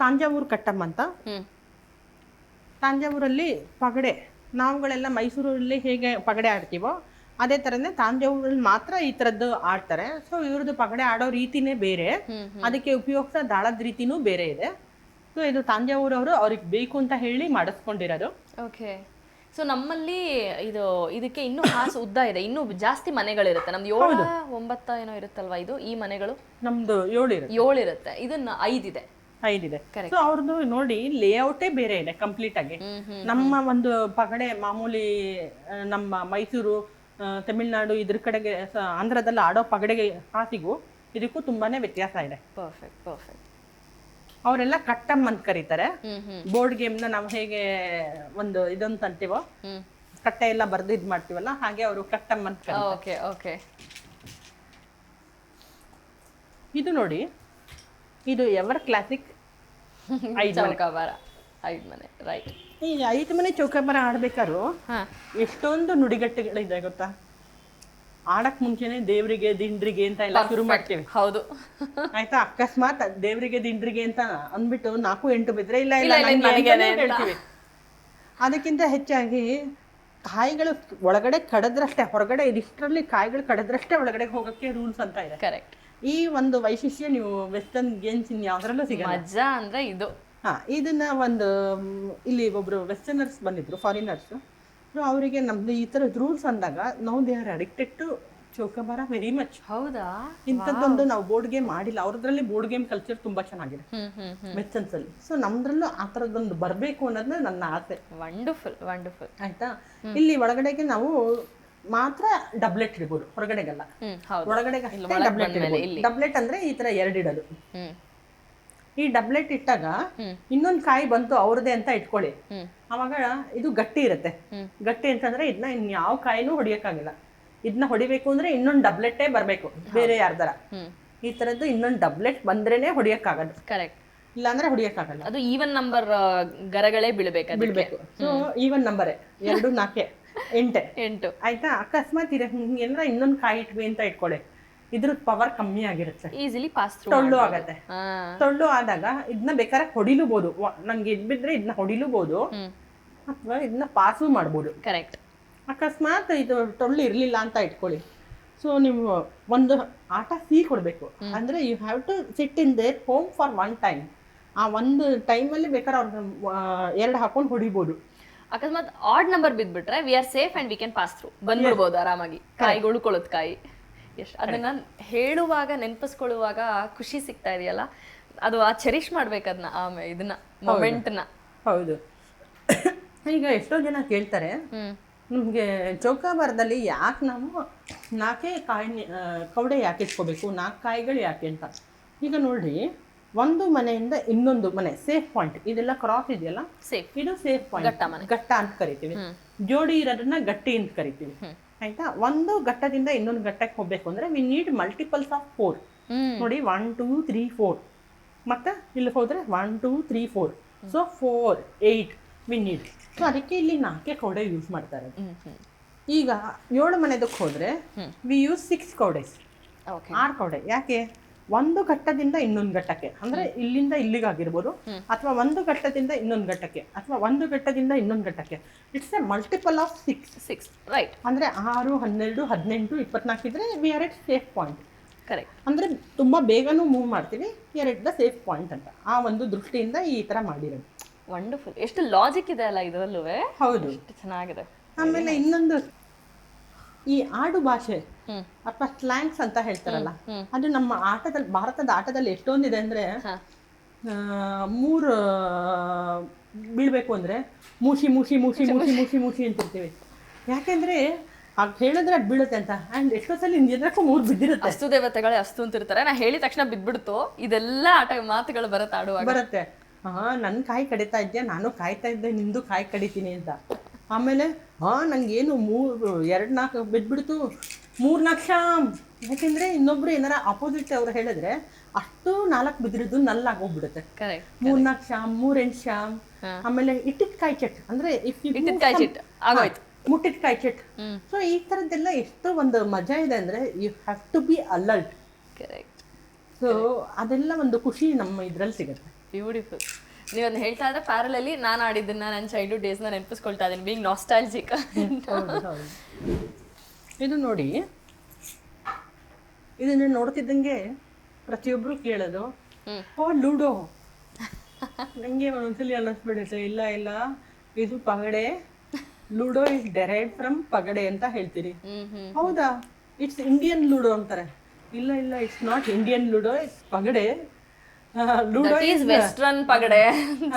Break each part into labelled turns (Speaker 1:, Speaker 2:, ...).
Speaker 1: ತಾಂಜಾವೂರು ಕಟ್ಟಮ್ಮ ಅಂತ. ತಾಂಜಾವೂರಲ್ಲಿ ಪಗಡೆ ನಾವುಗಳೆಲ್ಲ ಮೈಸೂರಲ್ಲಿ ಹೇಗೆ ಪಗಡೆ ಆಡ್ತೀವೋ ಅದೇ ಥರನೇ ತಾಂಜಾವೂರಲ್ಲಿ ಮಾತ್ರ ಈ ಥರದ್ದು ಆಡ್ತಾರೆ. ಸೊ ಇವ್ರದ್ದು ಪಗಡೆ ಆಡೋ ರೀತಿನೇ ಬೇರೆ. ಅದಕ್ಕೆ ಉಪಯೋಗಿಸೋ ದಾಳದ ರೀತಿನೂ ಬೇರೆ ಇದೆ. ಸೊ ಇದು ತಾಂಜಾವೂರವರು ಅವ್ರಿಗೆ ಬೇಕು ಅಂತ ಹೇಳಿ ಮಾಡಿಸ್ಕೊಂಡಿರೋದು.
Speaker 2: ಓಕೆ ಸೊ ನಮ್ಮಲ್ಲಿ ಇದು ಇದಕ್ಕೆ ಇನ್ನೂ ಹಾಸು ಉದ್ದ ಇದೆ. ಇನ್ನೂ ಜಾಸ್ತಿ ಮನೆಗಳಿರುತ್ತೆ. ನಮ್ದು ಏಳು ಒಂಬತ್ತ ಏನೋ ಇರುತ್ತಲ್ವಾ ಇದು? ಈ ಮನೆಗಳು?
Speaker 1: ನಮ್ದು ಏಳಿರುತ್ತೆ
Speaker 2: ಏಳು ಇರುತ್ತೆ. ಇದನ್ನ ಐದಿದೆ
Speaker 1: ಐದಿದೆ. ಸೊ ಅವ್ರದ್ದು ನೋಡಿ ಲೇಔಟೇ ಬೇರೆ ಇದೆ ಕಂಪ್ಲೀಟ್ ಆಗಿ. ನಮ್ಮ ಒಂದು ಪಗಡೆ ಮಾಮೂಲಿ ನಮ್ಮ ಮೈಸೂರು ತಮಿಳುನಾಡು ಇದ್ರ ಕಡೆಗೆ ಆಂಧ್ರದಲ್ಲಿ ಆಡೋ ಪಗಡೆಗೆ ಹಾಸಿಗೂ ಇದಕ್ಕೂ ತುಂಬಾನೇ ವ್ಯತ್ಯಾಸ ಇದೆ.
Speaker 2: ಪರ್ಫೆಕ್ಟ್ ಪರ್ಫೆಕ್ಟ್
Speaker 1: ಅವರೆಲ್ಲ ಕಟ್ಟಮ್ ಅಂತ ಕರೀತಾರೆ. ಬೋರ್ಡ್ ಗೇಮ್ನ ನಾವು ಹೇಗೆ ಒಂದು ಇದೊಂದು
Speaker 2: ತಂತೀವೋ
Speaker 1: ಕಟ್ಟೆ ಎಲ್ಲ ಬರ್ದು ಇದು ಮಾಡ್ತೀವಲ್ಲ ಹಾಗೆ ಅವರು ಕಟ್ಟಮ್ ಅಂತ
Speaker 2: ಓಕೆ ಓಕೆ.
Speaker 1: ಇದು ನೋಡಿ ಇದು ಎವರ್ ಕ್ಲಾಸಿಕ್ ಐದು
Speaker 2: ಚೌಕಾಬಾರ ಐದು ಮನೆ ರೈಟ್
Speaker 1: ಈ ಐದು ಮನೆ ಚೌಕಾಬಾರ ಆಡ್ಬೇಕಾದ್ರು ಎಷ್ಟೊಂದು ನುಡಿಗಟ್ಟುಗಳಿದೆ ಗೊತ್ತಾ? ಆಡಕ್ ಮುಂಚೆನೆ ದೇವರಿಗೆ ದಿಂಡ್ರಿಗೆ ಅಂತ ಎಲ್ಲ ಶುರು ಮಾಡ್ತೀವಿ.
Speaker 2: ಹೌದು.
Speaker 1: ಆಯ್ತಾ? ಅಕಸ್ಮಾತ್ ದೇವರಿಗೆ ದಿಂಡ್ರಿಗೆ ಅಂತ ಅಂದ್ಬಿಟ್ಟು ನಾಲ್ಕು ಎಂಟು ಬಿದ್ರೆ ಇಲ್ಲ ಇಲ್ಲ
Speaker 2: ನನಗೇನೆ ಅಂತ.
Speaker 1: ಹೇಳ್ತೀವಿ. ಅದಕ್ಕಿಂತ ಹೆಚ್ಚಾಗಿ ಕಾಯಿಗಳು ಒಳಗಡೆ ಕಡದ್ರಷ್ಟೇ ಹೊರಗಡೆ ಇದಿಷ್ಟರಲ್ಲಿ ಕಾಯಿಗಳು ಕಡದ್ರಷ್ಟೇ ಒಳಗಡೆ ಹೋಗಕ್ಕೆ ರೂಲ್ಸ್ ಅಂತ ಇದೆ.
Speaker 2: ಕರೆಕ್ಟ್
Speaker 1: ಈ ಒಂದು ವೈಶಿಷ್ಟ್ಯ ನೀವು ವೆಸ್ಟರ್ನ್ ಗೇಮ್ಸ್ ಇನ್ ಯಾವ್ದ್ರಲ್ಲೂ ಸಿಗಲ್ಲ.
Speaker 2: ಮಜಾ ಅಂದ್ರೆ ಇದು.
Speaker 1: ಹಾ ಇದನ್ನ ಒಂದು ಇಲ್ಲಿ ಒಬ್ರು ವೆಸ್ಟರ್ನರ್ಸ್ ಬಂದಿದ್ರು ಫಾರಿನರ್ಸ್ ಅವರಿಗೆ ನಮ್ದು ಈ ಥರದ ರೂಲ್ಸ್ ಅಂದಾಗ ನಾವು they are addicted to Chaukabara very much
Speaker 2: ಹೌದಾ?
Speaker 1: ಇಂಥದ್ದೊಂದು ನಾವು ಬೋರ್ಡ್ ಗೇಮ್ ಮಾಡಿಲ್ಲ. ಅವ್ರದ್ರಲ್ಲಿ ಬೋರ್ಡ್ ಗೇಮ್ ಕಲ್ಚರ್ ತುಂಬಾ ಚೆನ್ನಾಗಿದೆ. ಮೆಚ್ಚನ್ಸ್ ಅಲ್ಲಿ ಸೊ ನಮ್ದ್ರಲ್ಲೂ ಆ ಥರದ್ದೊಂದು ಬರಬೇಕು ಅನ್ನೋದನ್ನ ನನ್ನ ಆಸೆ.
Speaker 2: ವಂಡರ್ಫುಲ್ ವಂಡರ್ಫುಲ್
Speaker 1: ಆಯ್ತಾ? ಇಲ್ಲಿ ಒಳಗಡೆಗೆ ನಾವು ಮಾತ್ರ ಡಬ್ಲೆಟ್ ಇಡ್ಬೋದು ಹೊರಗಡೆಗೆಲ್ಲ.
Speaker 2: ಒಳಗಡೆ
Speaker 1: ಡಬ್ಲೆಟ್ ಅಂದ್ರೆ ಈ ತರ ಎರಡು ಇಡೋದು. ಈ ಡಬ್ಲೆಟ್ ಇಟ್ಟಾಗ. ಇನ್ನೊಂದು ಕಾಯಿ ಬಂತು ಅವ್ರದೇ ಅಂತ ಇಟ್ಕೊಳ್ಳಿ. ಅವಾಗ ಇದು ಗಟ್ಟಿ ಇರುತ್ತೆ. ಗಟ್ಟಿ ಅಂತಂದ್ರೆ ಇದನ್ನ ಇನ್ಯಾವ ಕಾಯಿನೂ ಹೊಡಿಯಕ್ಕಾಗಿಲ್ಲ. ಇದನ್ನ ಹೊಡಿಬೇಕು ಅಂದ್ರೆ ಇನ್ನೊಂದು ಡಬ್ಲೆಟ್ಟೇ ಬರಬೇಕು ಬೇರೆ ಯಾರ್ದಾರ. ಈ ತರದ್ದು ಇನ್ನೊಂದು ಡಬ್ಲೆಟ್ ಬಂದ್ರೇನೆ ಹೊಡಿಯಕ್ಕಾಗದು.
Speaker 2: ಕರೆಕ್ಟ್
Speaker 1: ಇಲ್ಲಾಂದ್ರೆ ಹೊಡಿಯಕ್ಕಾಗಲ್ಲ.
Speaker 2: ಅದು ಈವನ್ ನಂಬರ್ ಗರಗಳೇ ಬೀಳ್ಬೇಕು.
Speaker 1: ಬಿಡ್ಬೇಕು ಸೊ ಈವನ್ ನಂಬರೇ ಎರಡು ನಾಲ್ಕೆ ಎಂಟೆ.
Speaker 2: ಎಂಟು.
Speaker 1: ಆಯ್ತಾ? ಅಕಸ್ಮಾತ್ ಇರ ಏನಾರ ಇನ್ನೊಂದು ಕಾಯಿ ಇಟ್ವಿ ಅಂತ ಇಟ್ಕೊಳ್ಳಿ. ಇದ್ರದ್ದು ಪವರ್ ಕಮ್ಮಿ ಆಗಿರುತ್ತೆ.
Speaker 2: ಈಸಿಲಿ ಪಾಸ್ ತೊಳ್ಳು
Speaker 1: ಟೊಳ್ಳು ಆಗತ್ತೆ.
Speaker 2: ತೊಳ್ಳು
Speaker 1: ಟೊಳ್ಳು ಆದಾಗ ಇದನ್ನ ಬೇಕಾದ್ರೆ ಹೊಡಿಲೂಬಹುದು ನಂಗೆ ಇದ್ ಬಿದ್ರೆ ಇದನ್ನ ಹೊಡಿಲೂಬಹುದು ಅಥವಾ ಇದನ್ನ ಪಾಸು ಮಾಡ್ಬೋದು.
Speaker 2: ಕರೆಕ್ಟ್
Speaker 1: ಅಕಸ್ಮಾತ್ ಇದು ಟೊಳ್ಳು ಇರಲಿಲ್ಲ ಅಂತ ಇಟ್ಕೊಳ್ಳಿ. ಸೊ ನೀವು ಒಂದು ಆಟ ಸಿಹಿ ಕೊಡಬೇಕು. ಅಂದ್ರೆ you have to sit in their home for one time ಆ ಒಂದು ಟೈಮಲ್ಲಿ ಬೇಕಾದ್ರೆ ಅವ್ರನ್ನ ಎರಡು ಹಾಕೊಂಡು ಹೊಡಿಬೋದು.
Speaker 2: ಅಕಸ್ಮಾತ್ odd number ಬಿದ್ಬಿಟ್ರೆ we are safe and we can pass through ಬಂದ್ಬಿಡ್ಬೋದು ಆರಾಮಾಗಿ. ಕಾಯಿ ಉಳ್ಕೊಳ್ಳೋದು ಕಾಯಿ. ಎಷ್ಟು ಅದನ್ನ ಹೇಳುವಾಗ ನೆನಪಿಸ್ಕೊಳ್ಳುವಾಗ ಖುಷಿ ಸಿಗ್ತಾ ಇದೆಯಲ್ಲ? ಅದು ಆ ಚೆರಿಶ್ ಮಾಡ್ಬೇಕು ಅದನ್ನ ಆಮೇಲೆ ಇದನ್ನ ಮೊಮೆಂಟ್ನ
Speaker 1: ಹೌದು. ಈಗ ಎಷ್ಟೋ ಜನ ಕೇಳ್ತಾರೆ ನಿಮ್ಗೆ ಚೌಕಾಬಾರದಲ್ಲಿ ಯಾಕೆ ನಾವು ನಾಲ್ಕೇ ಕಾಯಿ ಆ, ಕವಡೆ ಯಾಕೆ ಇಟ್ಕೋಬೇಕು ನಾಲ್ಕು ಕಾಯಿಗಳು ಯಾಕೆ ಅಂತ. ಈಗ ನೋಡಿ ಒಂದು ಮನೆಯಿಂದ ಇನ್ನೊಂದು ಮನೆ ಸೇಫ್ ಪಾಯಿಂಟ್ ಇದೆಲ್ಲ ಕ್ರಾಸ್ ಇದೆಯಲ್ಲ?
Speaker 2: ಸೇಫ್
Speaker 1: ಇದು ಸೇಫ್ ಪಾಯಿಂಟ್
Speaker 2: ಗಟ್ಟ
Speaker 1: ಅಂತ ಕರಿತೀವಿ. ಜೋಡಿ ಇರೋದನ್ನ ಗಟ್ಟಿ ಅಂತ ಕರಿತೀವಿ. ಆಯ್ತಾ? ಒಂದು ಘಟ್ಟದಿಂದ ಇನ್ನೊಂದು ಘಟ್ಟಕ್ಕೆ ಹೋಗ್ಬೇಕು ಅಂದ್ರೆ we need multiples of four ನೋಡಿ ಒನ್ ಟೂ ತ್ರೀ ಫೋರ್ ಮತ್ತೆ ಇಲ್ಲಿ ಹೋದ್ರೆ one two three four so four eight we need so ಅದಕ್ಕೆ ಇಲ್ಲಿ ನಾಲ್ಕೇ ಕೌಡೆ ಯೂಸ್ ಮಾಡ್ತಾರೆ. ಈಗ ಏಳು ಮನೆದಕ್ಕೆ ಹೋದ್ರೆ ವಿ ಯೂಸ್ ಸಿಕ್ಸ್ ಕೌಡೆಸ್
Speaker 2: ಓಕೆ
Speaker 1: ಆರು ಕೌಡೆ ಯಾಕೆ? ಒಂದು ಘಟ್ಟದಿಂದ ಇನ್ನೊಂದು ಘಟ್ಟಕ್ಕೆ. ಅಂದ್ರೆ ಇಲ್ಲಿಂದ ಇಲ್ಲಿಗಾಗಿರ್ಬೋದು ಅಥವಾ ಒಂದು ಘಟ್ಟದಿಂದ ಇನ್ನೊಂದು ಘಟ್ಟಕ್ಕೆ. ಅಥವಾ ಒಂದು ಘಟ್ಟದಿಂದ ಇನ್ನೊಂದು ಘಟ್ಟಕ್ಕೆ. It's a multiple of six
Speaker 2: six right
Speaker 1: ಅಂದ್ರೆ ಆರು ಹನ್ನೆರಡು ಹದಿನೆಂಟು ಇಪ್ಪತ್ನಾಲ್ಕು ಇದ್ರೆ we are at safe point
Speaker 2: correct
Speaker 1: ಅಂದ್ರೆ ತುಂಬಾ ಬೇಗನೂ ಮೂವ್ ಮಾಡ್ತೀವಿ. ಎಟ್ ದ ಸೇಫ್ ಪಾಯಿಂಟ್ ಅಂತ. ಆ ಒಂದು ದೃಷ್ಟಿಯಿಂದ ಈ ತರ ಮಾಡಿರೋದು.
Speaker 2: ವಂಡರ್ಫುಲ್ ಎಷ್ಟು ಲಾಜಿಕ್ ಇದೆ ಅಲ್ಲ ಇದರಲ್ಲೂ
Speaker 1: ಹೌದು.
Speaker 2: ಚೆನ್ನಾಗಿದೆ.
Speaker 1: ಆಮೇಲೆ ಇನ್ನೊಂದು ಈ ಆಡು ಭಾಷೆ ಅಥವಾ ಸ್ಲ್ಯಾಂಗ್ಸ್ ಅಂತ ಹೇಳ್ತಾರಲ್ಲ. ಅದು ನಮ್ಮ ಆಟದಲ್ಲಿ ಭಾರತದ ಆಟದಲ್ಲಿ ಎಷ್ಟೊಂದಿದೆ ಅಂದ್ರೆ ಮೂರು ಬೀಳ್ಬೇಕು ಅಂದ್ರೆ ಮೂಸಿ ಮೂಸಿ ಮೂಸಿ ಮೂಸಿ ಮೂಸಿ ಮೂಸಿ ಅಂತಿರ್ತೀವಿ. ಯಾಕೆಂದ್ರೆ ಹೇಳಿದ್ರೆ ಅದು ಬೀಳುತ್ತೆ ಅಂತ ಅಂಡ್ ಎಷ್ಟೋ ಸಲ ಎದ್ರಕ್ಕೂ ಮೂರು ಬಿದ್ದಿರುತ್ತೆ.
Speaker 2: ಅಸ್ತು ದೇವತೆಗಳೇ ಅಷ್ಟು ಅಂತಿರ್ತಾರೆ. ನಾ ಹೇಳಿದ ತಕ್ಷಣ ಬಿದ್ಬಿಡ್ತು. ಇದೆಲ್ಲ ಆಟ ಮಾತುಗಳು ಬರುತ್ತೆ ಆಡುವಾಗ.
Speaker 1: ಬರುತ್ತೆ. ಹಾ ನನ್ನ ಕಾಯಿ ಕಡಿತಾ ಇದ್ಯಾ? ನಾನು ಕಾಯ್ತಾ ಇದ್ದೆ ನಿಂದು ಕಾಯಿ ಕಡಿತೀನಿ ಅಂತ. ಆಮೇಲೆ ಹಾ ನಂಗೇನು ಮೂರು ಎರಡು ನಾಲ್ಕು ಬಿದ್ದುಬಿಡ್ತು ಮೂರು ನಾಲ್ಕು ಶಾಮ್ ಯಾಕೆಂದ್ರೆ ಇನ್ನೊಬ್ರು ಏನಾರ ಅಪೋಸಿಟ್ ಅವ್ರು ಹೇಳಿದ್ರೆ ಅಷ್ಟು ನಾಲ್ಕು ಬಿದ್ದಿರೋದು ನಲ್ಲಾಗೋಗ್ಬಿಡುತ್ತೆ
Speaker 2: ಹೋಗ್ಬಿಡುತ್ತೆ.
Speaker 1: ಮೂರ್ ನಾಲ್ಕು ಶಾಮ್ ಮೂರ್ ಎಂಟು ಶಾಮ್ ಆಮೇಲೆ ಇಟ್ಟಿದ ಕಾಯಿ ಚಟ್. ಅಂದ್ರೆ
Speaker 2: ಇಫ್ ಆಗೋಯ್ತು.
Speaker 1: ಮುಟ್ಟಿದ ಕಾಯಿ ಚಟ್. ಸೊ ಈ ಥರದ್ದೆಲ್ಲ ಎಷ್ಟು ಒಂದು ಮಜಾ ಇದೆ ಅಂದ್ರೆ you have to be alert
Speaker 2: correct
Speaker 1: so ಅದೆಲ್ಲ ಒಂದು ಖುಷಿ ನಮ್ಮ ಇದರಲ್ಲಿ ಸಿಗುತ್ತೆ.
Speaker 2: ಬ್ಯೂಟಿಫುಲ್ ನೀವು ಅದನ್ನ ಹೇಳ್ತಾ ಇದ್ರೆ ಪ್ಯಾರಲಲ್ಲಿ ನಾನು ಆಡಿದ್ದನ್ನ ನನ್ನ ಚೈಲ್ಡ್ಹುಡ್ ಡೇಸ್ನ ನೆನಪಿಸ್ಕೊಳ್ತಾ ಇದ್ದೀನಿ ಬೀಂಗ್ ನಾಸ್ಟಾಲ್ಜಿಕ್
Speaker 1: ಇದು ನೋಡಿ ಇದನ್ನ ನೋಡ್ತಿದ್ದಂಗೆ ಪ್ರತಿಯೊಬ್ರು ಕೇಳೋದು ಓ ಲೂಡೋ. ನಂಗೆ ಒಂದೊಂದ್ಸಲಿ ಅನ್ನಿಸ್ಬಿಡುತ್ತೆ ಇಲ್ಲ ಇಲ್ಲ ಇದು Pagade. Ludo is derived from Pagade ಅಂತ ಹೇಳ್ತೀರಿ. ಹೌದಾ? ಇಟ್ಸ್ ಇಂಡಿಯನ್ ಲೂಡೋ ಅಂತಾರೆ. ಇಲ್ಲ ಇಲ್ಲ it's not Indian Ludo it's Pagade. Ludo
Speaker 2: is western Pagade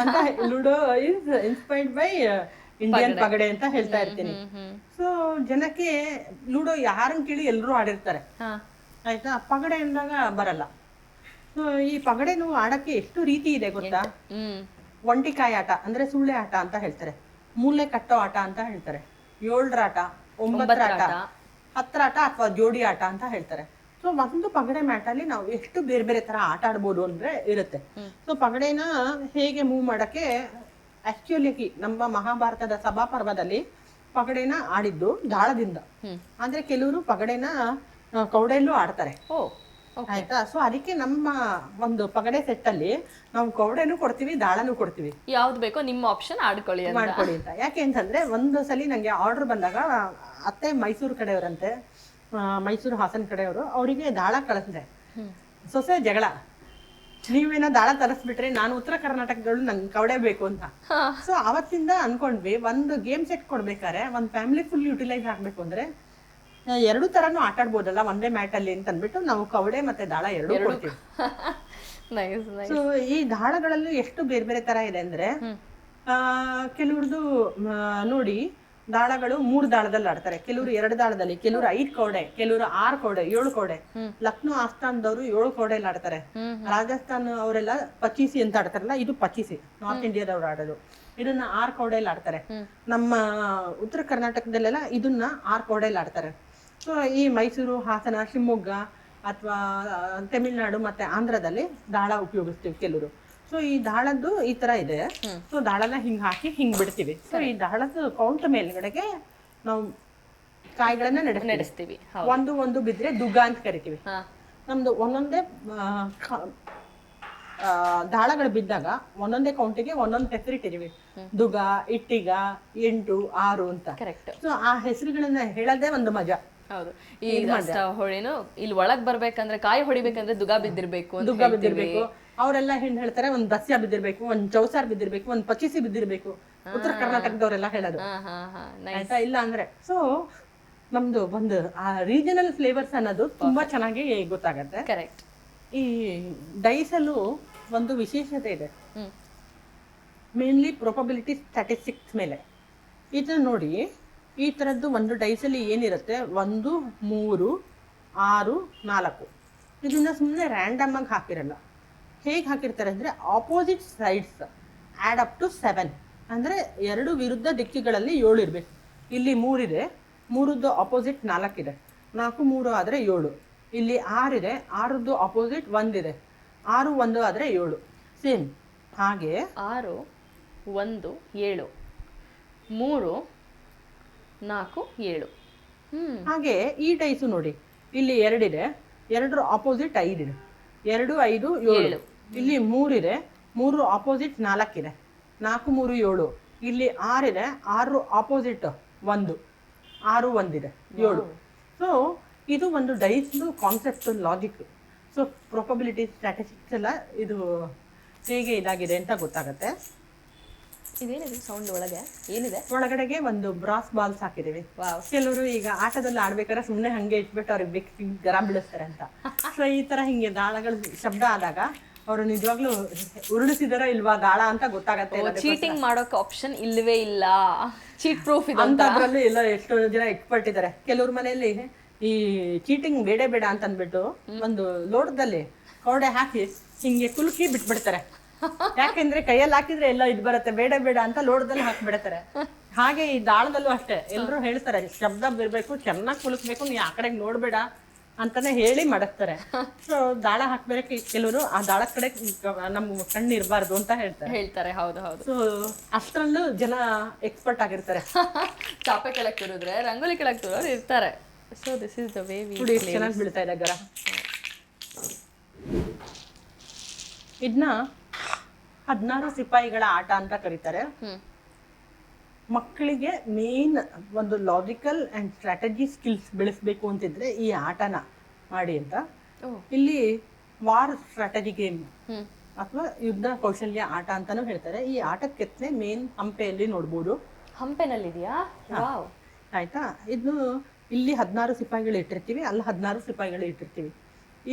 Speaker 1: ಅಂತ Ludo is inspired by Indian Pagade ಅಂತ ಹೇಳ್ತಾ ಇರ್ತೀನಿ. ಸೊ ಜನಕ್ಕೆ ಲೂಡೋ ಯಾರನ್ನ ಕೇಳಿ ಎಲ್ಲರೂ ಆಡಿರ್ತಾರೆ ಆಯ್ತಾ? ಪಗಡೆ ಅಂದಾಗ ಬರಲ್ಲ. ಸೊ ಈ ಪಗಡೆನು ಆಡಕ್ಕೆ ಎಷ್ಟು ರೀತಿ ಇದೆ ಗೊತ್ತಾ? ಒಂಟಿಕಾಯಿ ಆಟ ಅಂದ್ರೆ ಸುಳ್ಳೆ ಆಟ ಅಂತ ಹೇಳ್ತಾರೆ. ಮೂಲೆ ಕಟ್ಟೋ ಆಟ ಅಂತ ಹೇಳ್ತಾರೆ. ಏಳರ ಆಟ ಒಂಬತ್ತರ ಆಟ. ಹತ್ತರ ಆಟ ಅಥವಾ ಜೋಡಿ ಆಟ ಅಂತ ಹೇಳ್ತಾರೆ. ಸೊ ಒಂದು ಪಗಡೆ ಮ್ಯಾಟ್ ಅಲ್ಲಿ ನಾವು ಎಷ್ಟು ಬೇರೆ ಬೇರೆ ತರ ಆಟ ಆಡ್ಬೋದು ಅಂದ್ರೆ ಇರುತ್ತೆ. ಸೊ ಪಗಡೆನ ಹೇಗೆ ಮೂವ್ ಮಾಡಕ್ಕೆ ಆಕ್ಚುಲಿ ನಮ್ಮ ಮಹಾಭಾರತದ ಸಭಾಪರ್ವದಲ್ಲಿ ಪಗಡೆನ ಆಡಿದ್ದು ದಾಳದಿಂದ. ಅಂದ್ರೆ ಕೆಲವರು ಪಗಡೆನ ಕೌಡೆಲ್ಲೂ ಕೌಡೆಯಲ್ಲೂ ಆಡ್ತಾರೆ ಆಯ್ತಾ? ಸೊ ಅದಕ್ಕೆ ನಮ್ಮ ಒಂದು ಪಗಡೆ ಸೆಟ್ ಅಲ್ಲಿ ನಾವು ಕೌಡೆನೂ ಕೊಡ್ತೀವಿ ದಾಳನೂ ಕೊಡ್ತೀವಿ.
Speaker 2: ಯಾವ್ದು ಬೇಕೋ ನಿಮ್ಮ ಆಪ್ಷನ್ ಆಡ್ಕೊಳ್ಳಿ
Speaker 1: ಮಾಡ್ಕೊಳ್ಳಿ ಅಂತ. ಯಾಕೆ ಅಂತಂದ್ರೆ ಒಂದು ಸಲ ನಂಗೆ ಆರ್ಡರ್ ಬಂದಾಗ ಅತ್ತೆ ಮೈಸೂರು ಕಡೆಯವರಂತೆ ಮೈಸೂರು ಹಾಸನ ಕಡೆಯವರು ಅವರಿಗೆ ದಾಳ ಕಳಿಸಿದೆ. ಸೊಸೆ ಜಗಳ. ನೀವೇನ ದಾಳ ತರಿಸ್ಬಿಟ್ರೆ ನಾನು ಉತ್ತರ ಕರ್ನಾಟಕಗಳು ನಂಗೆ ಕವಡೆ ಬೇಕು ಅಂತ. ಸೊ ಅವತ್ತಿಂದ ಅನ್ಕೊಂಡ್ವಿ ಒಂದು ಗೇಮ್ ಸೆಟ್ ಕೊಡ್ಬೇಕಾರೆ ಒಂದು ಫ್ಯಾಮಿಲಿ ಫುಲ್ ಯುಟಿಲೈಸ್ ಆಗ್ಬೇಕು ಅಂದ್ರೆ ಎರಡು ತರನು ಆಟ ಆಡ್ಬೋದಲ್ಲ ಒಂದೇ ಮ್ಯಾಟ್ ಅಲ್ಲಿ ಅಂತ ಅಂದ್ಬಿಟ್ಟು ನಾವು ಕವಡೆ ಮತ್ತೆ ದಾಳ ಎರಡು ಕೊಡ್ತೀವಿ. ಸೊ ಈ ದಾಳಗಳಲ್ಲೂ ಎಷ್ಟು ಬೇರೆ ಬೇರೆ ತರ ಇದೆ ಅಂದ್ರೆ ಆ, ಕೆಲವ್ರದ್ದು ನೋಡಿ ದಾಳಗಳು ಮೂರು ದಾಳದಲ್ಲಿ ಆಡ್ತಾರೆ. ಕೆಲವರು ಎರಡು ದಾಳದಲ್ಲಿ ಕೆಲವರು ಐದ್ ಕೋಡೆ ಕೆಲವರು ಆರು ಕೋಡೆ ಏಳು ಕೋಡೆ. ಲಕ್ನೋ ಆಸ್ಥಾನದವರು ಏಳು ಕೋಡೆಯಲ್ಲಿ ಆಡ್ತಾರೆ. ರಾಜಸ್ಥಾನ ಅವರೆಲ್ಲ ಪಚೀಸಿ ಅಂತ ಆಡ್ತಾರಲ್ಲ ಇದು ಪಚೀಸಿ ನಾರ್ತ್ ಇಂಡಿಯಾದವ್ರು ಆಡೋದು. ಇದನ್ನ ಆರ್ ಕೋಡೆಯಲ್ಲಿ ಆಡ್ತಾರೆ. ನಮ್ಮ ಉತ್ತರ ಕರ್ನಾಟಕದಲ್ಲೆಲ್ಲ ಇದನ್ನ ಆರ್ ಕೋಡೆಯಲ್ಲಿ ಆಡ್ತಾರೆ. ಸೊ ಈ ಮೈಸೂರು ಹಾಸನ ಶಿವಮೊಗ್ಗ ಅಥವಾ ತಮಿಳುನಾಡು ಮತ್ತೆ ಆಂಧ್ರದಲ್ಲಿ ದಾಳ ಉಪಯೋಗಿಸ್ತೀವಿ ಕೆಲವರು. ಸೊ ಈ ದಾಳದ್ದು ಈ ತರ ಇದೆ. ಸೊ ದಾಳನ ಹಿಂಗ್ ಹಾಕಿ ಹಿಂಗ್ ಬಿಡ್ತೀವಿ. ಸೊ ಈ ದಾಳದ ಕೌಂಟ್ ಮೇಲ್ಗಡೆಗೆ ನಾವು ಕಾಯಿಗಳನ್ನ ನಡೆಸ್ತೀವಿ.
Speaker 2: ನಡೆಸ್ತೀವಿ.
Speaker 1: ಒಂದು ಒಂದು ಬಿದ್ರೆ ದುಗ್ಗ ಅಂತ ಕರಿತೀವಿ. ನಮ್ದು ಒಂದೊಂದೇ ದಾಳಗಳು ಬಿದ್ದಾಗ ಒಂದೊಂದೇ ಕೌಂಟಿಗೆ ಒಂದೊಂದು ಹೆಸರಿಟ್ಟಿದೀವಿ ದುಗ ಇಟ್ಟಿಗ ಎಂಟು ಆರು ಅಂತ.
Speaker 2: ಕರೆಕ್ಟ್
Speaker 1: ಸೊ ಆ ಹೆಸರುಗಳನ್ನ ಹೇಳೋದೇ ಒಂದು ಮಜಾ.
Speaker 2: ಹೌದು. ಈ ಹೊಳೆನು ಇಲ್ಲಿ ಒಳಗ್ ಬರ್ಬೇಕಂದ್ರೆ ಕಾಯಿ ಹೊಡಿಬೇಕಂದ್ರೆ ದುಗ ಬಿದ್ದಿರ್ಬೇಕು
Speaker 1: ದುಗ್ಗ ಬಿದ್ದಿರ್ಬೇಕು. ಅವರೆಲ್ಲ ಹೆಣ್ ಹೇಳ್ತಾರೆ ಒಂದ್ ದಸ್ಯ ಬಿದ್ದಿರ್ಬೇಕು ಒಂದ್ ಚೌಸಾರ್ ಬಿದ್ದಿರ್ಬೇಕು ಒಂದ್ ಪಚಿಸಿ ಬಿದ್ದಿರ್ಬೇಕು. ಉತ್ತರ ಕರ್ನಾಟಕದವರೆಲ್ಲ ಹೇಳೋದು. ಆಯ್ತಾ? ಇಲ್ಲ ಅಂದ್ರೆ ಸೊ ನಮ್ದು ಒಂದು ಆ ರೀಜನಲ್ ಫ್ಲೇವರ್ಸ್ ಅನ್ನೋದು ತುಂಬಾ ಚೆನ್ನಾಗಿ ಗೊತ್ತಾಗತ್ತೆ.
Speaker 2: ಕರೆಕ್ಟ್
Speaker 1: ಈ ಡೈಸಲ್ಲೂ ಒಂದು ವಿಶೇಷತೆ ಇದೆ. ಮೇನ್ಲಿ ಪ್ರೊಪಬಿಲಿಟಿ ಸ್ಟ್ಯಾಟಿಸ್ಟಿಕ್ಸ್ ಮೇಲೆ. ಇದನ್ನ ನೋಡಿ ಈ ಥರದ್ದು ಒಂದು ಡೈಸಲ್ಲಿ ಏನಿರುತ್ತೆ? ಒಂದು ಮೂರು ಆರು ನಾಲ್ಕು. ಇದನ್ನ ಸುಮ್ಮನೆ ರ್ಯಾಂಡಮ್ ಆಗಿ ಹಾಕಿರಲ್ಲ. ಹೇಗೆ ಹಾಕಿರ್ತಾರೆ ಅಂದರೆ opposite sides add up to seven ಅಂದರೆ ಎರಡು ವಿರುದ್ಧ ದಿಕ್ಕಿಗಳಲ್ಲಿ ಏಳು ಇರಬೇಕು. ಇಲ್ಲಿ ಮೂರಿದೆ ಮೂರದ್ದು ಆಪೋಸಿಟ್ ನಾಲ್ಕಿದೆ ನಾಲ್ಕು ಮೂರು ಆದರೆ ಏಳು. ಇಲ್ಲಿ ಆರಿದೆ ಆರದ್ದು ಆಪೋಸಿಟ್ ಒಂದಿದೆ ಆರು ಒಂದು ಆದರೆ ಏಳು. ಸೇಮ್ ಹಾಗೆ
Speaker 2: ಆರು ಒಂದು ಏಳು. ಮೂರು ನಾಲ್ಕು ಏಳು.
Speaker 1: ಹಾಗೆ ಈ ಟೈಸು ನೋಡಿ. ಇಲ್ಲಿ ಎರಡಿದೆ ಎರಡರ ಆಪೋಸಿಟ್ ಐದಿದೆ ಎರಡು ಐದು ಏಳು. ಇಲ್ಲಿ ಮೂರಿದೆ ಮೂರು ಆಪೋಸಿಟ್ ನಾಲ್ಕಿದೆ. ನಾಲ್ಕು ಮೂರು ಏಳು. ಇಲ್ಲಿ ಆರಿದೆ ಆರು ಆಪೋಸಿಟ್ ಒಂದು. ಆರು ಒಂದಿದೆ ಏಳು. ಸೊ ಇದು ಒಂದು ಡೈಸ್ದು concept logic so probability statistics ಎಲ್ಲ ಇದು ಹೇಗೆ ಇದಾಗಿದೆ ಅಂತ ಗೊತ್ತಾಗುತ್ತೆ.
Speaker 2: ಇದೇನಿದೆ ಸೌಂಡ್ ಒಳಗೆ? ಏನಿದೆ?
Speaker 1: ಒಳಗಡೆಗೆ ಒಂದು ಬ್ರಾಸ್ ಬಾಲ್ಸ್ ಹಾಕಿದೀವಿ ಕೆಲವರು ಈಗ ಆಟದಲ್ಲಿ ಆಡ್ಬೇಕಾದ್ರೆ ಸುಮ್ಮನೆ ಹಂಗೆ ಇಟ್ಬಿಟ್ಟು ಅವ್ರಿಗೆ ಬೆಕ್ಕಿ ಗರ ಬಿಡಿಸ್ತಾರೆ ಅಂತ. ಸೊ ಈ ತರ ಹಿಂಗೆ ದಾಳಗಳು ಶಬ್ದ ಆದಾಗ ಅವರು ನಿಜವಾಗ್ಲೂ ಉರುಳಿಸಿದಾರ ಇಲ್ವಾ ಗಾಳ ಅಂತ ಗೊತ್ತಾಗತ್ತೆ.
Speaker 2: ಚೀಟಿಂಗ್ ಮಾಡೋಕೆ ಆಪ್ಷನ್ ಇಲ್ವೇ ಇಲ್ಲ. ಚೀಟ್ ಪ್ರೂಫ್ ಇದೆ
Speaker 1: ಅಂತ ಅದ್ರಲ್ಲೂ ಎಲ್ಲ ಎಷ್ಟೋ ಜನ ಎಕ್ಸ್ಪರ್ಟ್ ಇದ್ದಾರೆ ಕೆಲವ್ರ ಮನೆಯಲ್ಲಿ ಈ ಚೀಟಿಂಗ್ ಬೇಡ ಬೇಡ ಅಂತ ಅಂದ್ಬಿಟ್ಟು ಒಂದು ಲೋಟದಲ್ಲಿ ಕೌಡೆ ಹಾಕಿ ಹಿಂಗೆ ಕುಲುಕಿ ಬಿಟ್ಬಿಡ್ತಾರೆ. ಯಾಕೆಂದ್ರೆ ಕೈಯಲ್ಲಿ ಹಾಕಿದ್ರೆ ಎಲ್ಲ ಇದು ಬರುತ್ತೆ ಬೇಡ ಬೇಡ ಅಂತ ಲೋಟದಲ್ಲಿ ಹಾಕ್ಬಿಡ್ತಾರೆ. ಹಾಗೆ ಈ ದಾಳದಲ್ಲೂ ಅಷ್ಟೇ. ಎಲ್ಲರೂ ಹೇಳ್ತಾರೆ ಶಬ್ದ ಬಿರ್ಬೇಕು ಚೆನ್ನಾಗಿ ಕುಲುಕ್ಬೇಕು ನೀ ಆ ಕಡೆಗೆ ನೋಡ್ಬೇಡ. ಅಂತಾನೆ ಹೇಳಿ ಮಡಗ್ತಾರೆ. ಸೊ ದಾಳ ಹಾಕ್ಬೇಕು ಕೆಲವರು ಆ ದಾಳ ಕಡೆ ನಮ್ಮ ಕಣ್ಣು ಇರಬಾರ್ದು ಅಂತ ಹೇಳ್ತಾರೆ.
Speaker 2: ಹೇಳ್ತಾರೆ ಹೌದು ಹೌದು.
Speaker 1: ಸೊ ಅಷ್ಟರಲ್ಲೂ ಜನ ಎಕ್ಸ್ಪರ್ಟ್ ಆಗಿರ್ತಾರೆ.
Speaker 2: ಚಾಪೆ ಕೆಳಗೆ ತುರಿದ್ರೆ ರಂಗೋಲಿ ಕೆಳಗೆ ತುರೋರು ಇರ್ತಾರೆ. So this is the way we
Speaker 1: ಚೆನ್ನಾಗಿ ಬೀಳ್ತಾ ಇದೆ ಗರ. ಇದನ್ನ ಹದಿನಾರು ಸಿಪಾಯಿಗಳ ಆಟ ಅಂತ ಕರೀತಾರೆ.
Speaker 2: ಹ್ಮ್.
Speaker 1: ಮಕ್ಕಳಿಗೆ ಮೇನ್ ಒಂದು ಲಾಜಿಕಲ್ ಅಂಡ್ ಸ್ಟ್ರಾಟಜಿ ಸ್ಕಿಲ್ಸ್ ಬೆಳೆಸಬೇಕು ಅಂತಿದ್ರೆ ಈ ಆಟನ ಮಾಡಿ ಅಂತ. ಇಲ್ಲಿ ವಾರ್ ಸ್ಟ್ರಾಟಜಿ ಗೇಮ್ ಅಥವಾ ಯುದ್ಧ ಕೌಶಲ್ಯ ಆಟ ಅಂತಾನೂ ಹೇಳ್ತಾರೆ. ಈ ಆಟಕ್ಕೆ ಮೇನ್ ಹಂಪೆಯಲ್ಲಿ ನೋಡ್ಬೋದು.
Speaker 2: ಹಂಪೆನಲ್ಲಿದೆಯಾ?
Speaker 1: ಆಯ್ತಾ? ಇದು ಇಲ್ಲಿ ಹದಿನಾರು ಸಿಪಾಯಿಗಳು ಇಟ್ಟಿರ್ತೀವಿ ಅಲ್ಲಿ ಹದಿನಾರು ಸಿಪಾಯಿಗಳು ಇಟ್ಟಿರ್ತೀವಿ.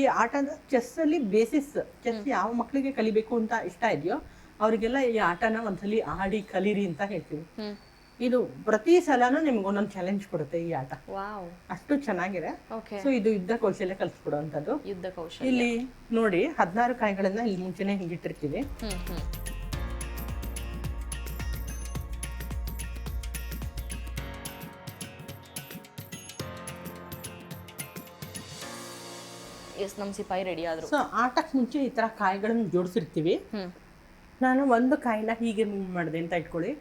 Speaker 1: ಈ ಆಟದ ಚೆಸ್ಸಲ್ಲಿ ಬೇಸಿಸ್ ಚೆಸ್ ಯಾವ ಮಕ್ಕಳಿಗೆ ಕಲಿಬೇಕು ಅಂತ ಇಷ್ಟ ಇದೆಯೋ ಅವರಿಗೆಲ್ಲ ಈ ಆಟನ ಒಂದ್ಸಲಿ ಆಡಿ ಕಲೀರಿ ಅಂತ ಹೇಳ್ತೀವಿ. ಇದು ಪ್ರತಿ ಸಲನೂ ನಿಮ್ಗೆ ಒಂದೊಂದು ಚಾಲೆಂಜ್ ಕೊಡುತ್ತೆ ಈ ಆಟ. ಅಷ್ಟು ಚೆನ್ನಾಗಿದೆ. ಸೊ ಇದು ಯುದ್ಧ ಕೌಶಲ್ಯ ಕಲ್ಸ್ಕೊಡುವಂಥದ್ದು.
Speaker 2: ಯುದ್ಧ ಕೌಶಲ್ಯ.
Speaker 1: ಇಲ್ಲಿ ನೋಡಿ ಹದಿನಾರು ಕಾಯಿಗಳನ್ನ ಇಲ್ಲಿ ಮುಂಚೆನೆ ಹಿಂಗಿಟ್ಟಿರ್ತೀವಿ.
Speaker 2: ಎಸ್ ನಮ್ಮ ಸಿಪಾಯಿ ರೆಡಿ ಆದ್ರು.
Speaker 1: ಸೊ ಆಟಕ್ಕೆ ಮುಂಚೆ ಈ ತರ ಕಾಯಿಗಳನ್ನ ಜೋಡಿಸಿರ್ತೀವಿ. ನಾನು ಒಂದು ಕಾಯಿನ ಹೀಗೆ ಮೂವ್ ಮಾಡಿದೆ ಅಂತ ಇಟ್ಕೊಳ್ಳಿ.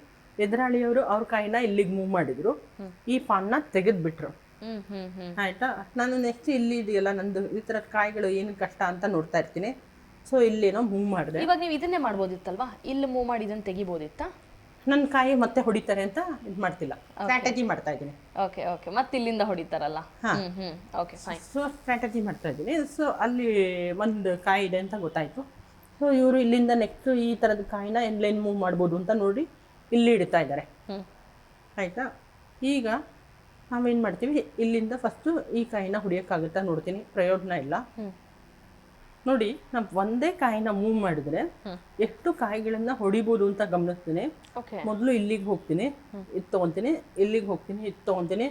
Speaker 1: ಎದುರಾಳಿಯವರು ಅವ್ರ ಕಾಯಿನ ಇಲ್ಲಿಗೆ ಮೂವ್ ಮಾಡಿದ್ರು. ಈ ಪಾನ್ನ ತೆಗೆದ್ಬಿಟ್ರು. ಆಯ್ತಾ? ನಾನು ನೆಕ್ಸ್ಟ್ ಇಲ್ಲಿ ಇದೆಯಲ್ಲ ನಂದು ಈ ಥರ ಕಾಯಿಗಳು ಏನು ಕಷ್ಟ ಅಂತ ನೋಡ್ತಾ ಇರ್ತೀನಿ. ಸೊ ಇಲ್ಲೇನೋ ಮೂವ್ ಮಾಡಿದೆ.
Speaker 2: ಇವಾಗ ನೀವು ಇದನ್ನೇ ಮಾಡ್ಬೋದಿತ್ತಲ್ವಾ? ಇಲ್ಲಿ ಮೂವ್ ಮಾಡಿ ಇದನ್ನ ತೆಗಿಬೋದಿತ್ತಾ?
Speaker 1: ನನ್ನ ಕಾಯಿ ಮತ್ತೆ ಹೊಡಿತಾರೆ ಅಂತ ಇದು ಮಾಡ್ತಿಲ್ಲ. ಸ್ಟ್ರಾಟಜಿ ಮಾಡ್ತಾ ಇದ್ದೀನಿ.
Speaker 2: ಓಕೆ ಓಕೆ ಮತ್ತೆ ಇಲ್ಲಿಂದ ಹೊಡಿತಾರಲ್ಲ? ಓಕೆ ಫೈನ್
Speaker 1: ಸೊ ಸ್ಟ್ರಾಟಜಿ ಮಾಡ್ತಾ ಇದ್ದೀನಿ. ಸೊ ಅಲ್ಲಿ ಒಂದು ಕಾಯಿ ಇದೆ ಅಂತ ಗೊತ್ತಾಯ್ತು. ಸೊ ಇವರು ಇಲ್ಲಿಂದ ನೆಕ್ಸ್ಟ್ ಈ ಥರದ ಕಾಯಿನ ಎಲ್ಲೇನು ಮೂವ್ ಮಾಡ್ಬೋದು ಅಂತ ನೋಡಿ. ಇಲ್ಲಿ ಇಡ್ತಾ ಇದ್ದಾರೆ. ಆಯಿತಾ? ಈಗ ನಾವೇನು ಮಾಡ್ತೀವಿ? ಇಲ್ಲಿಂದ ಫಸ್ಟು ಈ ಕಾಯಿನ ಹೊಡಿಯೋಕ್ಕಾಗುತ್ತಾ ನೋಡ್ತೀನಿ. ಪ್ರಯೋಜನ ಇಲ್ಲ. ನೋಡಿ ನಾವು ಒಂದೇ ಕಾಯಿನ ಮೂವ್ ಮಾಡಿದ್ರೆ ಎಷ್ಟು ಕಾಯಿಗಳನ್ನ ಹೊಡಿಬೋದು ಅಂತ ಗಮನಿಸ್ತೀನಿ. ಮೊದಲು ಇಲ್ಲಿಗೆ ಹೋಗ್ತೀನಿ. ಇದು ತೊಗೊತೀನಿ. ಇಲ್ಲಿಗೆ ಹೋಗ್ತೀನಿ. ಇದು ತೊಗೊತೀನಿ.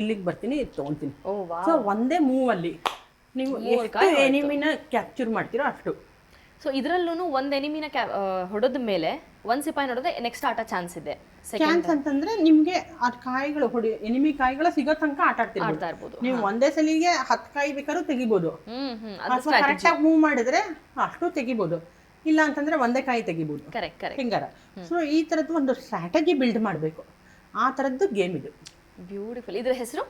Speaker 1: ಇಲ್ಲಿಗೆ ಬರ್ತೀನಿ. ಇದು ತೊಗೊತೀನಿ. ಸೊ ಒಂದೇ ಮೂವ್ ಅಲ್ಲಿ ನೀವು ಎಷ್ಟು ಎನಿಮಿನ ಕ್ಯಾಪ್ಚರ್ ಮಾಡ್ತೀರೋ ಅಷ್ಟು.
Speaker 2: ಸೊ ಇದರಲ್ಲೂ ಒಂದ್ ಎನಿಮಿನ ಕ್ಯಾ ಹೊಡೆದ ಮೇಲೆ ಒಂದ್ ಸಿಪಾಯಿ ನೋಡಿದ್ರೆ ನೆಕ್ಸ್ಟ್ ಆಟ ಚಾನ್ಸ್ ಇದೆ.
Speaker 1: ಚಾನ್ಸ್ ಅಂತಂದ್ರೆ ನಿಮ್ಗೆ ಆ ಕಾಯಿಗಳು ಹೊಡಿ ಎನಿಮಿ ಕಾಯಿಗಳು ಸಿಗೋ ತನಕ ಆಟ
Speaker 2: ಆಡ್ತಾ ಇರ್ಬೋದು.
Speaker 1: ನೀವು ಒಂದೇ ಸಲಿಗೆ ಹತ್ತು ಕಾಯಿ ಬೇಕಾದ್ರೂ ತೆಗಿಬೋದು.
Speaker 2: ಅದು
Speaker 1: ಕರೆಕ್ಟಾಗಿ ಮೂವ್ ಮಾಡಿದ್ರೆ ಅಷ್ಟು ತೆಗಿಬೋದು. ಇಲ್ಲ ಅಂತಂದ್ರೆ ಒಂದೇ ಕಾಯಿ ತೆಗಿಬೋದು.
Speaker 2: Correct correct
Speaker 1: ಹಿಂಗಾರ. ಸೊ ಈ ತರದ್ದು ಒಂದು ಸ್ಟ್ರಾಟಜಿ ಬಿಲ್ಡ್ ಮಾಡಬೇಕು. ಆ ತರದ್ದು ಗೇಮ್ ಇದು.
Speaker 2: ಬ್ಯೂಟಿಫುಲ್ ಇದ್ರ ಹೆಸರು?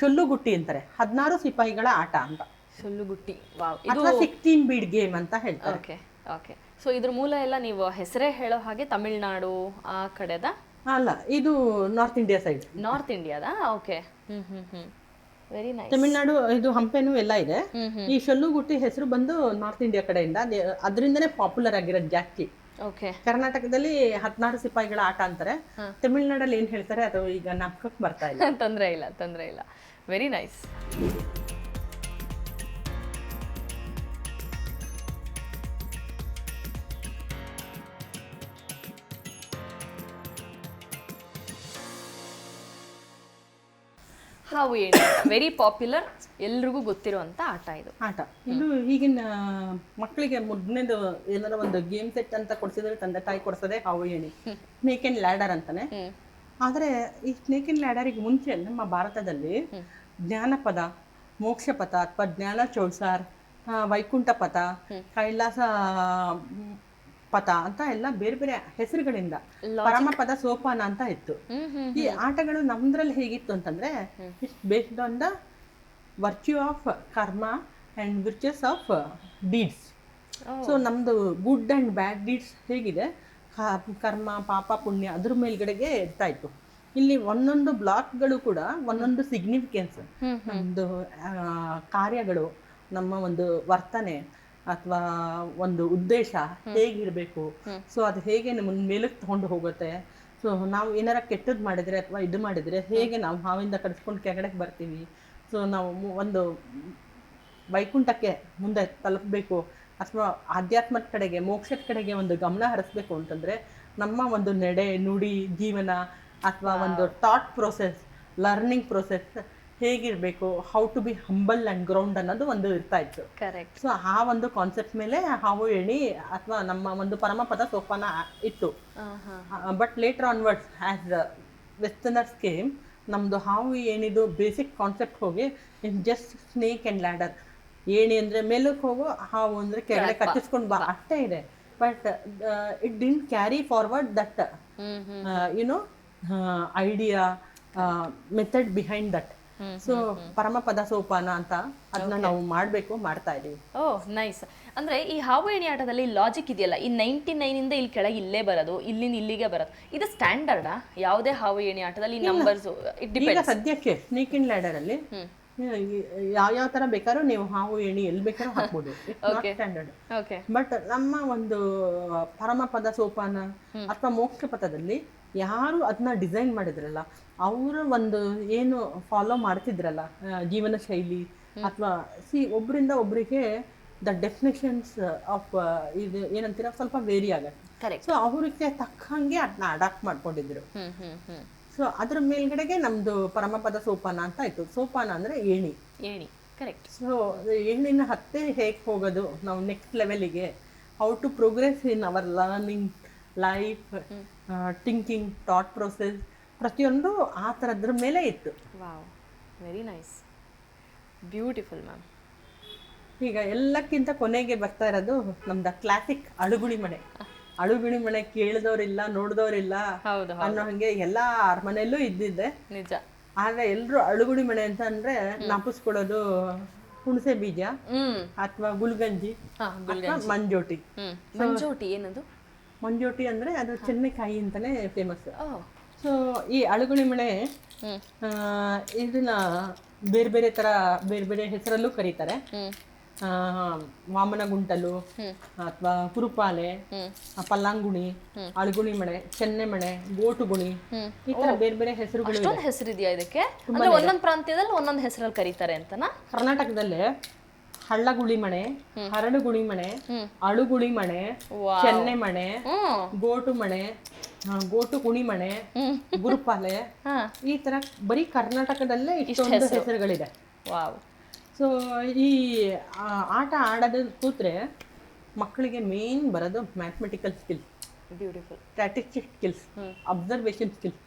Speaker 1: ಸುಲ್ಲು ಗುಟ್ಟಿ ಅಂತಾರೆ. ಹದಿನಾರು ಸಿಪಾಯಿಗಳ ಆಟ ಅಂತ.
Speaker 2: ಸೊಲ್ಲುಗುಟ್ಟಿ ವಾವ್. ಇದು
Speaker 1: ಅಥವಾ ಸಿಕ್ಸ್ಟೀನ್ ಬೀಡ್ ಗೇಮ್ ಅಂತ ಹೇಳ್ತಾರೆ.
Speaker 2: Okay okay. ಸೊ ಇದ್ರ ಮೂಲ ಎಲ್ಲ ನೀವು ಹೆಸರೇ ಹೇಳೋ ಹಾಗೆ ತಮಿಳ್ನಾಡು ಆ ಕಡೆದ?
Speaker 1: ಅಲ್ಲ ಇದು ನಾರ್ತ್ ಇಂಡಿಯಾ ಸೈಡ್
Speaker 2: ನಾರ್ತ್ ಇಂಡಿಯಾದ okay. Hmm hmm hmm. Very nice
Speaker 1: Tamil Nadu ಇದು ಹಂಪೆನು ಎಲ್ಲ ಇದೆ. ಈ ಶೊಲ್ಲುಗುಟ್ಟಿ ಹೆಸರು ಬಂದು ನಾರ್ತ್ ಇಂಡಿಯಾ ಕಡೆಯಿಂದ. ಅದೇ- ಅದರಿಂದನೇ ಪಾಪ್ಯುಲರ್ ಆಗಿರೋದು ಜಾಸ್ತಿ.
Speaker 2: ಓಕೆ.
Speaker 1: ಕರ್ನಾಟಕದಲ್ಲಿ ಹದಿನಾರು ಸಿಪಾಯಿಗಳ ಆಟ ಅಂತಾರೆ. ತಮಿಳ್ನಾಡಲ್ಲಿ ಏನ್ ಹೇಳ್ತಾರೆ ಅದು ಈಗ ನಾಪಕಕ್ಕೆ ಬರ್ತಾ ಇಲ್ಲ.
Speaker 2: ತೊಂದರೆ ಇಲ್ಲ ತೊಂದರೆ ಇಲ್ಲ. ವೆರಿ ನೈಸ್ ಹಾವು ಏಣಿ ವೆರಿ ಪಾಪ್ಯುಲರ್ ಎಲ್ರಿಗೂ ಗೊತ್ತಿರುವಂತ ಆಟ ಇದು.
Speaker 1: ಆಟ. ಇದು ಈಗಿನ ಮಕ್ಕಳಿಗೆ ಮೊದಲನೇದು ಏನಾರ ಒಂದು ಗೇಮ್ ಸೆಟ್ ಅಂತ ಕೊಡ್ಸಿದ್ರೆ ತಂದೆ ತಾಯಿ ಕೊಡ್ಸೋದೇ ಹಾವು ಏಣಿ ಸ್ನೇಕ್ ಅಂಡ್ ಲ್ಯಾಡರ್ ಅಂತಾನೆ. ಆದ್ರೆ ಈ ಸ್ನೇಕ್ ಅಂಡ್ ಲ್ಯಾಡರಿಗೆ ಮುಂಚೆ ನಮ್ಮ ಭಾರತದಲ್ಲಿ ಜ್ಞಾನಪದ ಮೋಕ್ಷಪಥ ಅಥವಾ ಜ್ಞಾನ ಚೌಸಾರ್ ವೈಕುಂಠ ಪಥ ಕೈಲಾಸ ಪಥ ಅಂತ ಎಲ್ಲ ಬೇರೆ ಬೇರೆ ಹೆಸರುಗಳಿಂದ. ಪರಮಪದ ಸೋಪಾನ ಅಂತ ಇತ್ತು. ಈ ಆಟಗಳು ನಮ್ದ್ರಲ್ಲಿ ಹೇಗಿತ್ತು ಅಂತಂದ್ರೆ it's based on the virtue of karma and virtues of deeds so ನಮ್ದು ಗುಡ್ ಅಂಡ್ ಬ್ಯಾಡ್ ಡೀಡ್ಸ್ ಹೇಗಿದೆ. ಕರ್ಮ ಪಾಪ ಪುಣ್ಯ ಅದ್ರ ಮೇಲ್ಗಡೆಗೆ ಇರ್ತಾ ಇತ್ತು. ಇಲ್ಲಿ ಒಂದೊಂದು ಬ್ಲಾಕ್ಗಳು ಕೂಡ ಒಂದೊಂದು ಸಿಗ್ನಿಫಿಕೆನ್ಸ್ ನಮ್ದು ಕಾರ್ಯಗಳು ನಮ್ಮ ಒಂದು ವರ್ತನೆ ಅಥವಾ ಒಂದು ಉದ್ದೇಶ ಹೇಗಿರಬೇಕು? ಸೊ ಅದು ಹೇಗೆ ನಮ್ಮ ಮೇಲಕ್ಕೆ ತಗೊಂಡು ಹೋಗುತ್ತೆ? ಸೊ ನಾವು ಏನಾರ ಕೆಟ್ಟದ್ ಮಾಡಿದ್ರೆ ಅಥವಾ ಇದು ಮಾಡಿದ್ರೆ ಹೇಗೆ ನಾವು ಹಾವಿಂದ ಕಡಿಸ್ಕೊಂಡು ಕೆಳಗಡೆಗೆ ಬರ್ತೀವಿ? ಸೊ ನಾವು ಒಂದು ವೈಕುಂಠಕ್ಕೆ ಮುಂದೆ ತಲುಪಬೇಕು ಅಥವಾ ಆಧ್ಯಾತ್ಮದ ಕಡೆಗೆ ಮೋಕ್ಷದ ಕಡೆಗೆ ಒಂದು ಗಮನ ಹರಿಸ್ಬೇಕು ಅಂತಂದ್ರೆ ನಮ್ಮ ಒಂದು ನಡೆ ನುಡಿ ಜೀವನ ಅಥವಾ ಒಂದು ಥಾಟ್ ಪ್ರೋಸೆಸ್ ಲರ್ನಿಂಗ್ ಪ್ರೊಸೆಸ್ ಹೇಗಿರಬೇಕು how to be humble and ground ಅನ್ನೋದು ಒಂದು ಇರ್ತಾ ಇತ್ತು.
Speaker 2: ಕರೆಕ್ಟ್
Speaker 1: ಸೊ ಆ ಒಂದು ಕಾನ್ಸೆಪ್ಟ್ ಮೇಲೆ ಹಾವು ಎಣಿ ಅಥವಾ ನಮ್ಮ ಒಂದು ಪರಮಪದ ಸೋಪಾನ ಇತ್ತು. But later onwards as westerner scheme came ನಮ್ಮದು ಹಾವು ಏನಿದು ಬೇಸಿಕ್ ಕಾನ್ಸೆಪ್ಟ್ ಹೋಗಿ in just snake and ladder ಏಣಿ ಅಂದರೆ ಮೇಲಕ್ಕೆ ಹೋಗೋ ಹಾವು ಅಂದರೆ ಕೆಳಗಡೆ ಕಟ್ಟಿಸ್ಕೊಂಡು ಬಾ. ಅಷ್ಟೇ ಇದೆ. But it didn't carry forward that you know idea method behind that so Paramapada Sopana ಅಂತ ಅದನ್ನ ನಾವು ಮಾಡಬೇಕು ಮಾಡ್ತಾ ಇದೀವಿ.
Speaker 2: ಓ ನೈಸ್ ಅಂದ್ರೆ ಈ ಹಾವು ಎಣಿ ಆಟದಲ್ಲಿ ಲಾಜಿಕ್ ಇದೆಯಲ್ಲ ಈ ನೈಂಟಿ ನೈನ್ ಇಂದ ಇಲ್ಲಿ ಕೆಳಗೆ ಇಲ್ಲೇ ಬರೋದು ಇಲ್ಲಿ ಇಲ್ಲಿಗೆ ಬರೋದು ಇದು ಸ್ಟ್ಯಾಂಡರ್ಡಾ ಯಾವುದೇ ಹಾವು ಏಣಿ ಆಟದಲ್ಲಿ ನಂಬರ್ಸ್
Speaker 1: ಈಗ ಸದ್ಯಕ್ಕೆ ಸ್ನೇಕ್ ಇನ್ ಲ್ಯಾಡರ್ ಅಲ್ಲಿ ಯಾವ ಯಾವ ತರ ಬೇಕಾದ್ರೂ ನೀವು ಹಾವು ಏಣಿ ಎಲ್ಲಿ ಬೇಕಾದ್ರೂ ಹಾಕ್ಬೋದು. ಸ್ಟ್ಯಾಂಡರ್ಡ್ ಬಟ್ ನಮ್ಮ ಒಂದು ಪರಮಪದ ಸೋಪಾನ ಅಥವಾ ಮೋಕ್ಷ ಪಥದಲ್ಲಿ ಯಾರು ಅದನ್ನ ಡಿಸೈನ್ ಮಾಡಿದ್ರಲ್ಲ ಅವರು ಒಂದು ಏನು ಫಾಲೋ ಮಾಡ್ತಿದ್ರಲ್ಲ ಜೀವನ ಶೈಲಿ ಅಥವಾ ಸಿ ಒಬ್ಬರಿಂದ ಒಬ್ಬರಿಗೆ ದ ಡೆಫಿನೇಷನ್ಸ್ ಆಫ್ ಇದು ಏನಂತೀರ ಸ್ವಲ್ಪ ವೇರಿ ಆಗತ್ತೆ. ಸೊ ಅವ್ರಿಗೆ ತಕ್ಕಂಗೆ ಅದನ್ನ ಅಡಾಪ್ಟ್ ಮಾಡ್ಕೊಂಡಿದ್ರು. ಸೊ ಅದ್ರ ಮೇಲ್ಗಡೆಗೆ ನಮ್ದು ಪರಮಪದ ಸೋಪಾನ ಅಂತ ಇತ್ತು ಸೋಪಾನ ಅಂದ್ರೆ ಏಣಿ.
Speaker 2: ಏಣಿ ಕರೆಕ್ಟ್
Speaker 1: ಸೊ ಏಣಿನ ಹತ್ತೆ ಹೇಗೆ ಹೋಗೋದು? ನಾವು next ಲೆವೆಲಿಗೆ how to progress in our learning life thinking thought process ಪ್ರತಿಯೊಂದು ಆ ಥರದ್ರ ಮೇಲೆ ಇತ್ತು.
Speaker 2: Wow very nice beautiful ma'am
Speaker 1: ಈಗ ಎಲ್ಲಕ್ಕಿಂತ ಕೊನೆಗೆ ಬರ್ತಾ ಇರೋದು ನಮ್ದು ಕ್ಲಾಸಿಕ್ ಅಳುಗುಳಿ ಮನೆ. ಅಳುಗುಳಿ ಮನೆ ಕೇಳಿದವ್ರಿಲ್ಲ ನೋಡಿದವ್ರಿಲ್ಲ ಅನ್ನೋ ಹಂಗೆ ಎಲ್ಲಾ ಮನೆಯಲ್ಲೂ ಇದ್ದಿದ್ದೆ.
Speaker 2: ನಿಜ.
Speaker 1: ಆದ್ರೆ ಎಲ್ರು ಅಳುಗುಡಿ ಮನೆ ಅಂತ ಅಂದ್ರೆ ನಾಪಿಸ್ಕೊಳ್ಳೋದು ಹುಣಸೆ ಬೀಜ ಅಥವಾ ಗುಲ್ಗಂಜಿ ಮಂಜೋಟಿ.
Speaker 2: ಮಂಜೋಟಿ ಏನದು?
Speaker 1: ಮಂಜೋಟಿ ಅಂದ್ರೆ ಅದು ಚೆನ್ನೈಕಾಯಿ ಅಂತಾನೆ ಫೇಮಸ್ ಸೊ ಈ ಅಳುಗುಳಿ ಮಣೆ ಆ, ಇದನ್ನ ಬೇರೆ ಬೇರೆ ತರ ಬೇರೆ ಬೇರೆ ಹೆಸರಲ್ಲೂ ಕರೀತಾರೆ. ವಾಮನ ಗುಂಟಲು ಅಥವಾ ಕುರುಪಾಲೆ ಪಲ್ಲಾಂಗುಣಿ ಅಳಗುಣಿ ಮಣೆ ಚೆನ್ನೆ ಮಣೆ ಗೋಟುಗುಣಿ ಈ ತರ ಬೇರೆ ಬೇರೆ ಹೆಸರುಗಳು ಹೆಸರು
Speaker 2: ಅಷ್ಟೊಂದು ಹೆಸರಿದೆಯಾ ಇದಕ್ಕೆ ಅಂದ್ರೆ ಒಂದೊಂದ್ ಪ್ರಾಂತ್ಯದಲ್ಲಿ ಒಂದೊಂದು ಹೆಸರಲ್ಲಿ ಕರೀತಾರೆ ಅಂತನಾ?
Speaker 1: ಕರ್ನಾಟಕದಲ್ಲೇ ಹಳ್ಳಗುಳಿ ಮಣೆ ಹರಳುಗುಳಿ ಮಣೆ. ಅಳುಗುಳಿ ಮಣೆ. ಚೆನ್ನೆ ಮಣೆ ಗೋಟು ಮಣೆ ಗೋಟು ಕುಣಿ ಮಣೆ
Speaker 2: ಹ್ಮ್.
Speaker 1: ಗುರುಪಾಲೆ ಈ ತರ ಬರೀ ಕರ್ನಾಟಕದಲ್ಲೇ ಇಷ್ಟೊಂದು ಹೆಸರುಗಳಿದೆ.
Speaker 2: ವಾವ್.
Speaker 1: ಸೊ ಈ ಆಟ ಆಡೋದು ಕೂತ್ರೆ ಮಕ್ಕಳಿಗೆ ಮೇನ್ ಬರೋದು mathematical skill
Speaker 2: beautiful
Speaker 1: statistic skills observation skills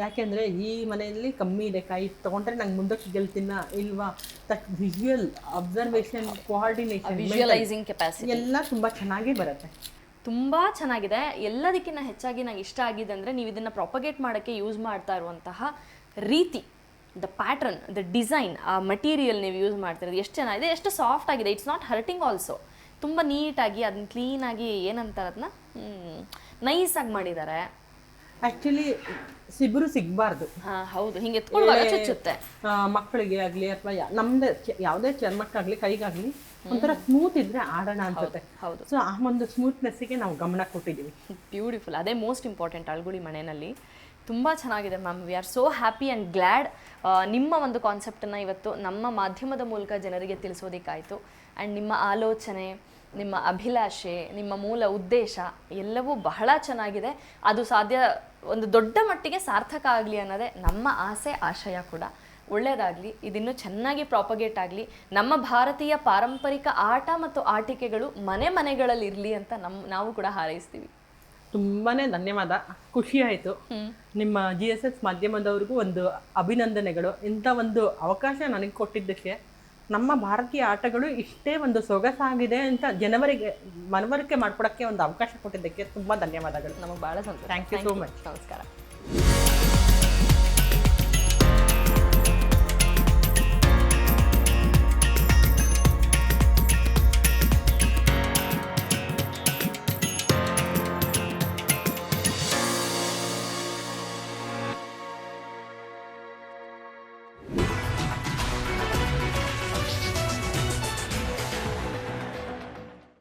Speaker 1: ಯಾಕೆಂದ್ರೆ ಈ ಮನೆಯಲ್ಲಿ ಕಮ್ಮಿ ಇದೆ ಕಾಯಿ ತಗೊಂಡ್ರೆ ನಂಗೆ ಮುಂದಕ್ಕೆ ಗೆಲ್ತಿನ ಇಲ್ವಾ? ತಕ್ visual observation coordination
Speaker 2: visualizing capacity
Speaker 1: ಎಲ್ಲ ತುಂಬಾ ಚೆನ್ನಾಗಿ ಬರುತ್ತೆ.
Speaker 2: ತುಂಬಾ ಚೆನ್ನಾಗಿದೆ. ಎಲ್ಲದಕ್ಕಿಂತ ಹೆಚ್ಚಾಗಿ ನಂಗೆ ಇಷ್ಟ ಆಗಿದೆ ಅಂದ್ರೆ ನೀವು ಇದನ್ನ ಪ್ರಾಪಗೇಟ್ ಮಾಡೋಕ್ಕೆ ಯೂಸ್ ಮಾಡ್ತಾ ಇರುವಂತಹ ರೀತಿ. ದ ಪ್ಯಾಟ್ರನ್ ದ ಡಿಸೈನ್ ಆ ಮಟೀರಿಯಲ್ ನೀವು ಯೂಸ್ ಮಾಡ್ತಿರೋದು ಎಷ್ಟು ಚೆನ್ನಾಗಿದೆ ಎಷ್ಟು ಸಾಫ್ಟ್ ಆಗಿದೆ ಇಟ್ಸ್ ನಾಟ್ ಹರ್ಟಿಂಗ್ ಆಲ್ಸೋ ತುಂಬ ನೀಟಾಗಿ ಅದನ್ನ ಕ್ಲೀನಾಗಿ ಏನಂತಾರೆ ಅದನ್ನ ನೈಸಾಗಿ ಮಾಡಿದ್ದಾರೆ.
Speaker 1: ಆಕ್ಚುಲಿ ಸಿಬ್ಬರು ಸಿಗಬಾರ್ದು.
Speaker 2: ಹಾ ಹೌದು ಹಿಂಗೆ ಎತ್ಕೊಳ್ಳುವಾಗ ಚುಚ್ಚುತ್ತೆ.
Speaker 1: ಮಕ್ಕಳಿಗೆ ಆಗಲಿ ಅಥವಾ ನಮ್ದು ಯಾವುದೇ ಚರ್ಮಕ್ಕಾಗಲಿ ಕೈಗಾಗಲಿ ಒಂಥರ ಸ್ಮೂತ್ ಇದ್ರೆ ಆಡೋಣ ಅನ್ಸುತ್ತೆ.
Speaker 2: ಹೌದು.
Speaker 1: ಸೊ ಆ ಒಂದು ಸ್ಮೂತ್ನೆಸ್ಸಿಗೆ ನಾವು ಗಮನ ಕೊಟ್ಟಿದ್ದೀವಿ.
Speaker 2: ಬ್ಯೂಟಿಫುಲ್ ಅದೇ ಮೋಸ್ಟ್ ಇಂಪಾರ್ಟೆಂಟ್ ಅಳ್ಗುಳಿ ಮನೆಯಲ್ಲಿ. ತುಂಬ ಚೆನ್ನಾಗಿದೆ ma'am. We are so happy and glad ನಿಮ್ಮ ಒಂದು ಕಾನ್ಸೆಪ್ಟನ್ನು ಇವತ್ತು ನಮ್ಮ ಮಾಧ್ಯಮದ ಮೂಲಕ ಜನರಿಗೆ ತಿಳಿಸೋದಕ್ಕಾಯಿತು. ಆ್ಯಂಡ್ ನಿಮ್ಮ ಆಲೋಚನೆ, ನಿಮ್ಮ ಅಭಿಲಾಷೆ, ನಿಮ್ಮ ಮೂಲ ಉದ್ದೇಶ ಎಲ್ಲವೂ ಬಹಳ ಚೆನ್ನಾಗಿದೆ. ಅದು ಸಾಧ್ಯ, ಒಂದು ದೊಡ್ಡ ಮಟ್ಟಿಗೆ ಸಾರ್ಥಕ ಆಗಲಿ ಅನ್ನೋದೇ ನಮ್ಮ ಆಸೆ, ಆಶಯ ಕೂಡ. ಒಳ್ಳೆಯದಾಗಲಿ ಇದಿನ್ನೂ ಚೆನ್ನಾಗಿ ಪ್ರಾಪಗೇಟ್ ಆಗಲಿ. ನಮ್ಮ ಭಾರತೀಯ ಪಾರಂಪರಿಕ ಆಟ ಮತ್ತು ಆಟಿಕೆಗಳು ಮನೆ ಮನೆಗಳಲ್ಲಿ ಇರಲಿ ಅಂತ ನಮ್ಮ ನಾವು ಕೂಡ ಹಾರೈಸ್ತೀವಿ.
Speaker 1: ತುಂಬಾನೇ ಧನ್ಯವಾದ. ಖುಷಿ ಆಯಿತು. ನಿಮ್ಮ ಜಿ ಎಸ್ ಎಸ್ ಮಾಧ್ಯಮದವ್ರಿಗೂ ಒಂದು ಅಭಿನಂದನೆಗಳು. ಇಂಥ ಒಂದು ಅವಕಾಶ ನನಗೆ ಕೊಟ್ಟಿದ್ದಕ್ಕೆ ನಮ್ಮ ಭಾರತೀಯ ಆಟಗಳು ಇಷ್ಟೇ ಒಂದು ಸೊಗಸಾಗಿದೆ ಅಂತ ಜನವರಿಗೆ ಮನವರಿಕೆ ಮಾಡ್ಕೊಡಕ್ಕೆ ಒಂದು ಅವಕಾಶ ಕೊಟ್ಟಿದ್ದಕ್ಕೆ ತುಂಬಾ ಧನ್ಯವಾದಗಳು.
Speaker 2: ನಮಗೆ ಬಹಳ ಸಂತೋಷ.
Speaker 1: ಥ್ಯಾಂಕ್ ಯು ಸೋ ಮಚ್
Speaker 2: ನಮಸ್ಕಾರ.